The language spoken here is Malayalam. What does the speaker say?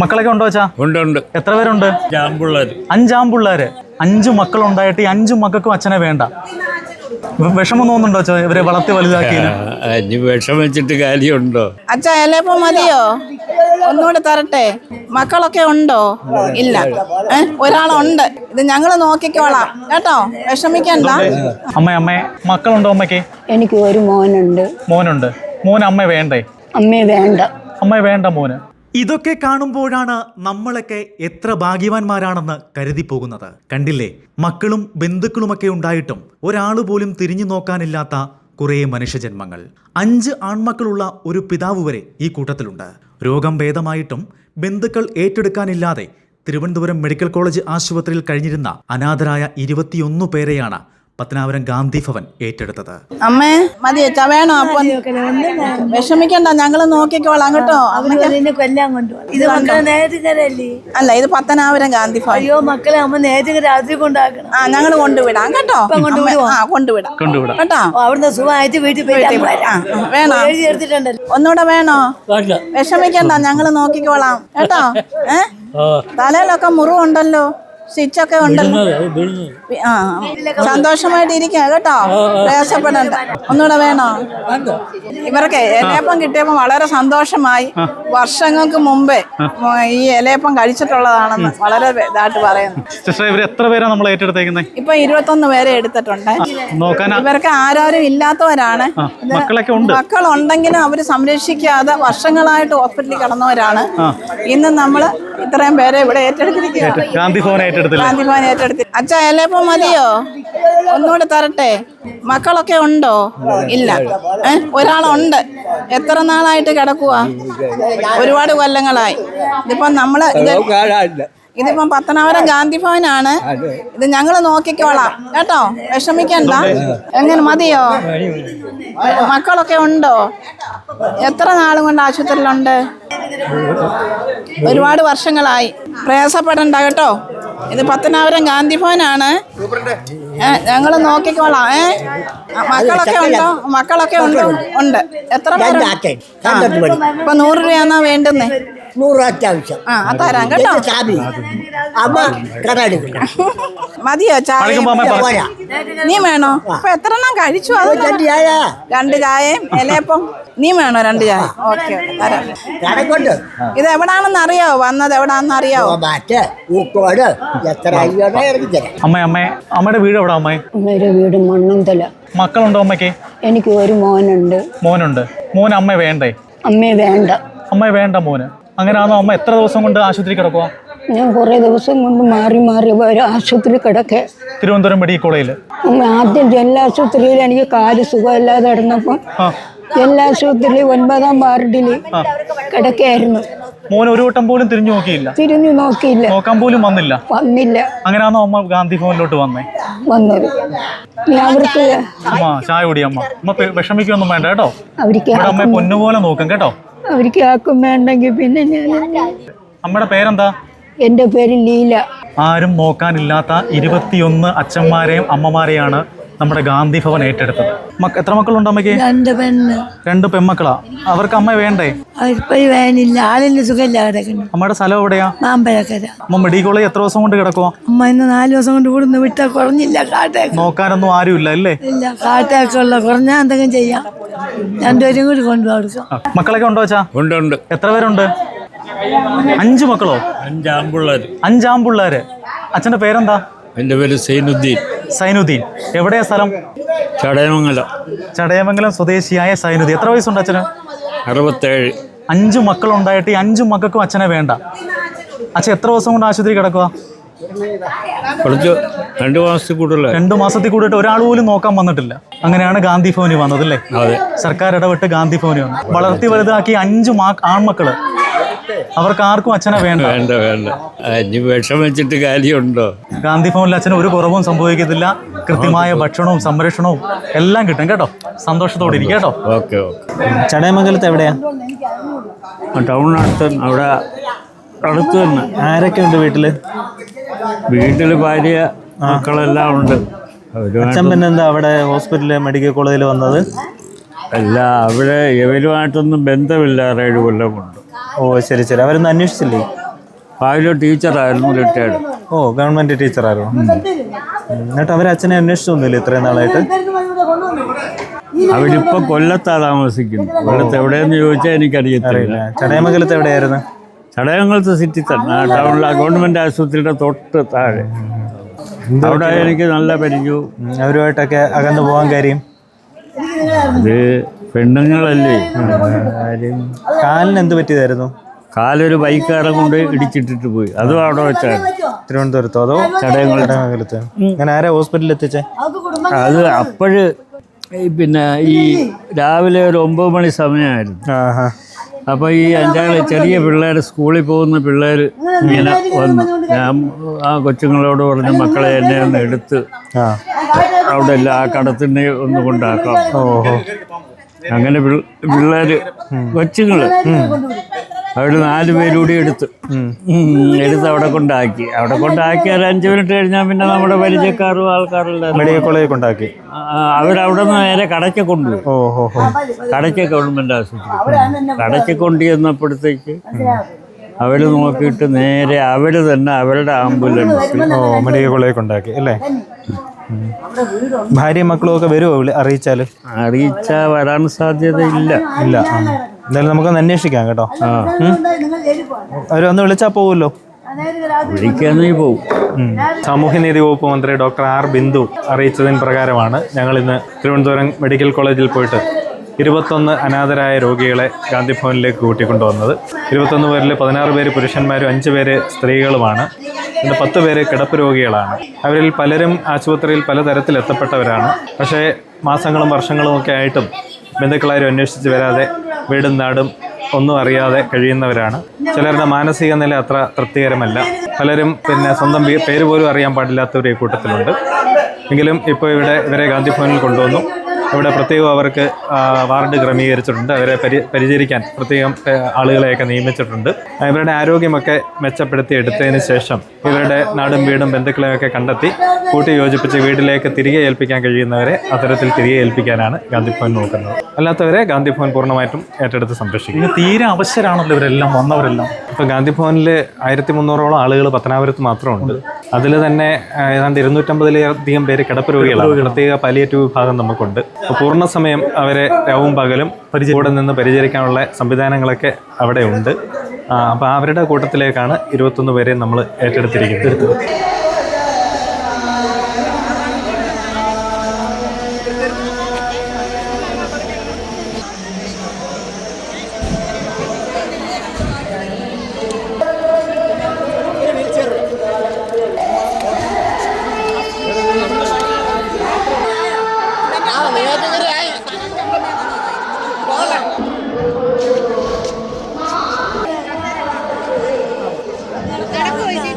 മക്കളൊക്കെ ഉണ്ടോ ഉണ്ട് ഉണ്ട്. എത്ര പേരുണ്ട്? അഞ്ചാം പിള്ളേര് അഞ്ചു മക്കളുണ്ടായിട്ട് ഈ അഞ്ചു മക്കൾക്കും അച്ഛനെ വേണ്ട. വിഷമം തോന്നുന്നുണ്ടോ വെച്ചാ ഇവരെ വളർത്തി വലുതാക്കി വിഷം വെച്ചിട്ട് കാര്യമുണ്ടോ? അച്ഛ ഇലയപ്പം മതിയോ? ഒന്നുകൂടെ തരട്ടെ. മക്കളൊക്കെ ഉണ്ടോ? ഇല്ല. ഒരാളുണ്ട്. ഇത് ഞങ്ങൾ നോക്കിക്കോളാം. കേട്ടോ? വിഷമിക്കണ്ട. അമ്മ അമ്മ മക്കളുണ്ടോ അമ്മയ്ക്ക്? എനിക്ക് ഒരു മോനുണ്ട്. മോനുണ്ട്. മോൻ അമ്മ വേണ്ടേ? അമ്മേ വേണ്ട. അമ്മ വേണ്ട മോന്. ഇതൊക്കെ കാണുമ്പോഴാണ് നമ്മളൊക്കെ എത്ര ഭാഗ്യവാന്മാരാണെന്ന് കരുതി പോകുന്നത് കണ്ടില്ലേ? മക്കളും ബന്ധുക്കളുമൊക്കെ ഉണ്ടായിട്ടും ഒരാൾ പോലും തിരിഞ്ഞു നോക്കാനില്ലാത്ത കുറേ മനുഷ്യജന്മങ്ങൾ. അഞ്ച് ആൺമക്കളുള്ള ഒരു പിതാവ് വരെ ഈ കൂട്ടത്തിലുണ്ട്. രോഗം ഭേദമായിട്ടും ബന്ധുക്കൾ ഏറ്റെടുക്കാനില്ലാതെ തിരുവനന്തപുരം മെഡിക്കൽ കോളേജ് ആശുപത്രിയിൽ കഴിഞ്ഞിരുന്ന അനാഥരായ ഇരുപത്തിയൊന്ന് പേരെയാണ് പത്തനാപുരം ഗാന്ധി ഭവൻ ഏറ്റെടുത്തത്. അമ്മേ മതി വേണോ? അപ്പൊ വിഷമിക്കണ്ട ഞങ്ങൾ നോക്കിക്കോളാം കേട്ടോ? കൊല്ലാൻ കൊണ്ടുപോകണം ഇത് മക്കളെ നേരത്തുകാരല്ലേ അല്ല ഇത് പത്തനാപുരം ഗാന്ധി ഭവൻ. അയ്യോ മക്കളെ അമ്മ നേരത്തെ രാത്രി കൊണ്ടാക്കണം ആ ഞങ്ങൾ കൊണ്ടുവിടാം കേട്ടോ? അമ്മ- ആ കൊണ്ടുവിടാം. കൊണ്ടുവിടാം. കേട്ടോ? അവിടുന്ന് സുഖമായിട്ട് വീട്ടിൽ പോയി വേണോ? എഴുതി എടുത്തിട്ടുണ്ടല്ലോ. ഒന്നുകൂടെ വേണോ? വിഷമിക്കണ്ട ഞങ്ങൾ നോക്കിക്കോളാം കേട്ടോ? ഏ? തലയിലൊക്കെ മുറിവുണ്ടല്ലോ. സ്റ്റിച്ചൊക്കെ ഉണ്ടല്ലോ. ആ സന്തോഷമായിട്ട് ഇരിക്കുക കേട്ടോ. പ്രയാസപ്പെടണ്ട. ഒന്നുകൂടെ വേണോ? ഇവർക്ക് ഇലയപ്പം കിട്ടിയപ്പോൾ വളരെ സന്തോഷമായി. വർഷങ്ങൾക്ക് മുമ്പേ ഈ ഇലയപ്പം കഴിച്ചിട്ടുള്ളതാണെന്ന് വളരെ ഇതായിട്ട് പറയുന്നു. എത്ര പേരാണ് നമ്മൾ ഏറ്റെടുത്തേക്കുന്നത് ഇപ്പൊ ഇരുപത്തൊന്ന് പേരെ എടുത്തിട്ടുണ്ട്. ഇവർക്ക് ആരാരും ഇല്ലാത്തവരാണ്. ഉണ്ട്. മക്കളുണ്ടെങ്കിലും അവർ സംരക്ഷിക്കാതെ വർഷങ്ങളായിട്ട് ഹോസ്പിറ്റലിൽ കിടന്നവരാണ്. ഇന്ന് നമ്മൾ ഇത്രയും പേരെ ഇവിടെ ഏറ്റെടുത്തിരിക്കുക ഏറ്റെടുത്തില്ല അച്ഛാ മതിയോ? ഒന്നുകൂടെ തരട്ടെ. മക്കളൊക്കെ ഉണ്ടോ? ഇല്ല. ഒരാളുണ്ട്. എത്ര നാളായിട്ട് കിടക്കുക ഒരുപാട് കൊല്ലങ്ങളായി. ഇതിപ്പം നമ്മൾ ഇത് ഇതിപ്പം പത്തനാപുരം ഗാന്ധി ഭവനാണ്. ഇത് ഞങ്ങൾ നോക്കിക്കോളാം. കേട്ടോ? വിഷമിക്കണ്ട. എങ്ങനെ മതിയോ? മക്കളൊക്കെ ഉണ്ടോ? എത്ര നാളും കൊണ്ട് ആശുപത്രിയിലുണ്ട്? ഒരുപാട് വർഷങ്ങളായി. പ്രയാസപ്പെടണ്ട കേട്ടോ? ഇത് പത്തനാപുരം ഗാന്ധി ഭവനാണ്. ഞങ്ങൾ നോക്കിക്കോളാം. ഏ? മക്കളൊക്കെ ഉണ്ടോ? മക്കളൊക്കെ ഉണ്ടോ. ഉണ്ട്. എത്ര പേരുണ്ട്? ഇപ്പൊ നൂറ് രൂപയാണോ വേണ്ടുന്നേ? നൂറ് അത്യാവശ്യം ആ തരാം കേട്ടോ. ചാബി അമ്മ കട എടുക്കണം മതിയോ ചായ? പോരാ. നീ വേണോ? അപ്പൊ എത്ര എണ്ണം കഴിച്ചു? അത് രണ്ട് ചായ. രണ്ട് ചായയും ഇലയപ്പം. നീ വേണോ രണ്ട് ചായ? ഓക്കെ തരാം. കടക്കൊണ്ട്. ഇത് എവിടാണെന്ന് അറിയാവോ? വന്നത് എവിടാണെന്ന് അറിയാവോ? മറ്റേ ഊക്കോട് എത്ര അയ്യോടെ ഇറങ്ങി തരാം അമ്മ അമ്മേ അമ്മയുടെ വീട് എവിടെ അമ്മേ? അമ്മയുടെ വീട് മണ്ണന്തല. മക്കളുണ്ടോ അമ്മയ്ക്ക്? എനിക്ക് ഒരു മോനുണ്ട്. മോനുണ്ട്. മോൻ അമ്മ വേണ്ടേ? അമ്മേ വേണ്ട. അമ്മ വേണ്ട മോന്. അങ്ങനെയാണോ അമ്മ എത്ര ദിവസം കൊണ്ട് ആശുപത്രി കിടക്കുക? ഞാൻ കുറേ ദിവസം കൊണ്ട് മാറി മാറി ഒരു ആശുപത്രി കിടക്കെ. തിരുവനന്തപുരം മെഡിക്കൽ കോളേജിൽ ആദ്യം ജില്ലാശുപത്രിയിൽ എനിക്ക് കാൽ സുഖമില്ലാതെ കിടന്നപ്പോൾ ജില്ലാശുപത്രിയിൽ ഒൻപതാം വാർഡിൽ കിടക്കായിരുന്നു മോൻ ഒരു വട്ടം പോലും തിരിഞ്ഞു നോക്കിയില്ല? തിരിഞ്ഞു നോക്കിയില്ല. നോക്കാൻ പോലും വന്നില്ല? വന്നില്ല. അങ്ങനെയാണോ അമ്മ ഗാന്ധി ഭവനിലോട്ട് വന്നേ? വന്നത്. ഇനി അവർക്ക് അമ്മ ചായ കുടി അമ്മ. അമ്മ വിഷമിക്കൊന്നും വേണ്ട കേട്ടോ. അവർക്ക് അമ്മയെ പൊന്നുപോലെ നോക്കും കേട്ടോ. അവർക്ക് ആക്കും വേണ്ടെങ്കിൽ പിന്നെ ഞാൻ നമ്മുടെ പേരെന്താ? എന്റെ പേര് ലീല. ആരും നോക്കാനില്ലാത്ത ഇരുപത്തിയൊന്ന് അച്ഛന്മാരെയും അമ്മമാരെയാണ് നമ്മുടെ ഗാന്ധി ഭവൻ ഏറ്റെടുത്തത്. എത്ര മക്കളുണ്ട് അമ്മയ്ക്ക്? രണ്ട് പെണ്ണ്. രണ്ട് പെൺമക്കളാ. അവർക്ക് അമ്മ വേണ്ടേ? വേനില്ല. ആളിന് സുഖമില്ല കിടക്കുന്നു. അമ്മയുടെ സ്ഥലം എവിടെയാ? മാമ്പഴക്കര. അമ്മ മെഡിക്കൽ കോളേജ് എത്ര ദിവസം കൊണ്ട് കിടക്കുവോ? അമ്മ ഇന്ന് നാല് ദിവസം കൊണ്ട് കൂടുന്ന. വിട്ട കുറഞ്ഞില്ല കാട്ടേക്ക്. നോക്കാനൊന്നും ആരുമില്ല അല്ലേ? ഇല്ല കാട്ടേക്കുള്ള കുറഞ്ഞാ എന്തെങ്കിലും ചെയ്യാം. രണ്ടുപേരും കൂടി കൊണ്ടുപോകും മക്കളൊക്കെ ഉണ്ടോ ചാ ഉണ്ട് ഉണ്ട്. എത്ര പേരുണ്ട്? അഞ്ച് മക്കളോ? അഞ്ചാമ്പുള്ളത് അഞ്ചാം പിള്ളേര് അച്ഛന്റെ പേരെന്താ? എന്റെ പേര് സൈനുദ്ദീൻ. സൈനുദ്ദീൻ. എവിടെയാ സ്ഥലം? ചടയമംഗലം. ചടയമംഗലം സ്വദേശിയായ സൈനുദ്ദീൻ. എത്ര വയസ്സുണ്ട് അച്ഛന്? അറുപത്തേഴ്. അഞ്ച് മക്കളുണ്ടായിട്ട് ഈ അഞ്ചു മക്കൾക്കും അച്ഛനെ വേണ്ട. അച്ഛൻ എത്ര ദിവസം കൊണ്ട് ആശുപത്രി കിടക്കുക കുറച്ച് രണ്ട് മാസത്തിൽ കൂടുതൽ രണ്ടു മാസത്തിൽ കൂടിയിട്ട് ഒരാൾ പോലും നോക്കാൻ വന്നിട്ടില്ല. അങ്ങനെയാണ് ഗാന്ധി ഭവനി വന്നത് അല്ലേ? സർക്കാർ ഇടപെട്ട് ഗാന്ധി ഭവനി വന്നു. വളർത്തി വലുതാക്കി അഞ്ചു മാ ആൺമക്കൾ. അവർക്ക് ആർക്കും അച്ഛനെ വേണ്ട. വേണ്ട വേണ്ട. ആ, വിഷം വെച്ചിട്ട് കാര്യമുണ്ടോ? ഗാന്ധി ഭവനിൽ അച്ഛന് ഒരു കുറവും സംഭവിക്കത്തില്ല. കൃത്യമായ ഭക്ഷണവും സംരക്ഷണവും എല്ലാം കിട്ടും കേട്ടോ. സന്തോഷത്തോടെ ഇരിക്കും കേട്ടോ. Okay okay. ചടയമംഗലത്ത് എവിടെയാ? ടൗണിനടുത്ത് അവിടെ അടുത്ത് തന്നെ. ആരൊക്കെ ഉണ്ട് വീട്ടിൽ വീട്ടിൽ ഭാര്യ മക്കളെല്ലാം ഉണ്ട്. അച്ഛൻ പിന്നെന്താ അവിടെ ഹോസ്പിറ്റലിൽ മെഡിക്കൽ കോളേജിൽ വന്നത്? അല്ല അവിടെ ഇവരുമായിട്ടൊന്നും ബന്ധമില്ല. ഏഴ് കൊല്ലം കൊണ്ട്. ഓ ശരി ശരി. അവരൊന്നും അന്വേഷിച്ചില്ലേ? ഭാവിയിലെ ടീച്ചറായിരുന്നു റിട്ടയർഡ്. ഓ ഗവൺമെന്റ് ടീച്ചറായിരുന്നു. എന്നിട്ട് അവർ അച്ഛനെ അന്വേഷിച്ചൊന്നുമില്ല ഇത്രയും നാളായിട്ട്? അവരിപ്പോ കൊല്ലത്താ താമസിക്കുന്നു. കൊല്ലത്ത് എവിടെയെന്ന് ചോദിച്ചാൽ എനിക്കറിയത്തില്ല. ചടയമംഗലത്ത് എവിടെയായിരുന്നു? ചടയമംഗലത്ത് സിറ്റി തന്നെ. ടൗണിലെ ഗവൺമെന്റ് ആശുപത്രിയുടെ തൊട്ട് താഴെ. അവിടെ എനിക്ക് നല്ല പരിചയവും. അവരുമായിട്ടൊക്കെ അകന്നു പോകാൻ കാര്യം? ഇത് പെണ്ണുങ്ങളല്ലേ? കാലിന് എന്ത് പറ്റിയതായിരുന്നു? കാലൊരു ബൈക്കാരെ കൊണ്ട് ഇടിച്ചിട്ടിട്ട് പോയി. അതും അവിടെ വെച്ചാണ്. തിരുവനന്തപുരത്തോ? അതോ ചടയങ്ങളുടെ അകലത്ത് ഞാൻ ആരെ ഹോസ്പിറ്റലിൽ എത്തിച്ചേ? അത് അപ്പോഴ് പിന്നെ ഈ രാവിലെ ഒരു ഒമ്പത് മണി സമയമായിരുന്നു. അപ്പോൾ ഈ അഞ്ചാറ് ചെറിയ പിള്ളേർ സ്കൂളിൽ പോകുന്ന പിള്ളേർ ഇങ്ങനെ വന്നു ഞാൻ ആ കൊച്ചുങ്ങളോട് പറഞ്ഞ മക്കളെ എന്നെ ഒന്ന് എടുത്ത് അവിടെ എല്ലാം ആ കടത്തിനെ ഒന്ന് കൊണ്ടാക്കാം. ഓഹോ. അങ്ങനെ പിള്ളേർ കൊച്ചുങ്ങൾ അവിടെ നാല് പേരൂടി എടുത്ത്. എടുത്ത് അവിടെ കൊണ്ടാക്കി. അവിടെ കൊണ്ടാക്കി ഒരു അഞ്ച് മിനിറ്റ് കഴിഞ്ഞാൽ പിന്നെ നമ്മുടെ പരിചയക്കാരും ആൾക്കാരും എല്ലാവരും മെഡിക്കൽ കോളേജ് കൊണ്ടാക്കി. അവരവിടെ നിന്ന് നേരെ കടയ്ക്ക് കൊണ്ടുപോയി. കടയ്ക്ക് ഗവൺമെന്റ് ആശുപത്രി കടയ്ക്ക് കൊണ്ടു ചെന്നപ്പോഴത്തേക്ക് അവർ നോക്കിയിട്ട് നേരെ അവർ തന്നെ അവരുടെ ആംബുലൻസ് മെഡിക്കൽ കോളേജ് കൊണ്ടാക്കി അല്ലേ. ഭാര്യയും മക്കളും ഒക്കെ വരുമോ അറിയിച്ചാൽ അറിയിച്ചാൽ അറിയിച്ച വരാൻ സാധ്യതയില്ല ഇല്ല. ഇല്ല. എന്തായാലും നമുക്കൊന്ന് അന്വേഷിക്കാം കേട്ടോ. അവർ വന്ന് വിളിച്ചാൽ പോവുമല്ലോ വിളിക്കാന്നേ പോകും. സാമൂഹ്യനീതി വകുപ്പ് മന്ത്രി ഡോക്ടർ ആർ ബിന്ദു അറിയിച്ചതിന് പ്രകാരമാണ് ഞങ്ങൾ ഇന്ന് തിരുവനന്തപുരം മെഡിക്കൽ കോളേജിൽ പോയിട്ട് ഇരുപത്തൊന്ന് അനാഥരായ രോഗികളെ ഗാന്ധി ഭവനിലേക്ക് കൂട്ടിക്കൊണ്ടുവന്നത്. ഇരുപത്തൊന്ന് പേരിൽ പതിനാറ് പേര് പുരുഷന്മാരും അഞ്ച് പേര് സ്ത്രീകളുമാണ്. പിന്നെ പത്ത് പേര് കിടപ്പ് രോഗികളാണ്. അവരിൽ പലരും ആശുപത്രിയിൽ പലതരത്തിൽ എത്തപ്പെട്ടവരാണ് പക്ഷേ മാസങ്ങളും വർഷങ്ങളും ഒക്കെ ആയിട്ടും ബന്ധുക്കളാരും അന്വേഷിച്ച് വരാതെ വീടും നാടും ഒന്നും അറിയാതെ കഴിയുന്നവരാണ്. ചിലരുടെ മാനസിക നില അത്ര തൃപ്തികരമല്ല. പലരും പിന്നെ സ്വന്തം പേര് പോലും അറിയാൻ പാടില്ലാത്തവർ ഈ കൂട്ടത്തിലുണ്ട്. എങ്കിലും ഇപ്പോൾ ഇവിടെ ഇവരെ ഗാന്ധി ഭവനിൽ കൊണ്ടുവന്നു. ഇവിടെ പ്രത്യേകം അവർക്ക് വാർഡ് ക്രമീകരിച്ചിട്ടുണ്ട്. അവരെ പരി പരിചരിക്കാൻ പ്രത്യേകം ആളുകളെയൊക്കെ നിയമിച്ചിട്ടുണ്ട്. ഇവരുടെ ആരോഗ്യമൊക്കെ മെച്ചപ്പെടുത്തി എടുത്തതിന് ശേഷം ഇവരുടെ നാടും വീടും ബന്ധുക്കളെയൊക്കെ കണ്ടെത്തി കൂട്ടി യോജിപ്പിച്ച് വീട്ടിലേക്ക് തിരികെ ഏൽപ്പിക്കാൻ കഴിയുന്നവരെ അത്തരത്തിൽ തിരികെ ഏൽപ്പിക്കാനാണ് ഗാന്ധി ഭവൻ നോക്കുന്നത്. അല്ലാത്തവരെ ഗാന്ധി ഭവൻ പൂർണമായിട്ടും ഏറ്റെടുത്ത് സംരക്ഷിക്കും. ഇന്ന് തീരെ അവശരാണല്ലോ ഇവരെല്ലാം വന്നവരെല്ലാം. ഇപ്പോൾ ഗാന്ധി ഭവനിൽ ആയിരത്തി മുന്നൂറോളം ആളുകൾ പത്തനാപുരത്ത് മാത്രമുണ്ട്. അതിൽ തന്നെ ഏതാണ്ട് ഇരുന്നൂറ്റമ്പതിലധികം പേര് കിടപ്പ് രോഗികളാണ് പ്രത്യേക പാലിയേറ്റീവ് വിഭാഗം നമുക്കുണ്ട്. അപ്പോൾ പൂർണസമയം അവരെ രാവും പകലും കൂടെ നിന്ന് പരിചരിക്കാനുള്ള സംവിധാനങ്ങളൊക്കെ അവിടെ ഉണ്ട്. അപ്പോൾ അവരുടെ കൂട്ടത്തിലേക്കാണ് ഇരുപത്തൊന്ന് പേരെ നമ്മൾ ഏറ്റെടുത്തിരിക്കുന്നത്.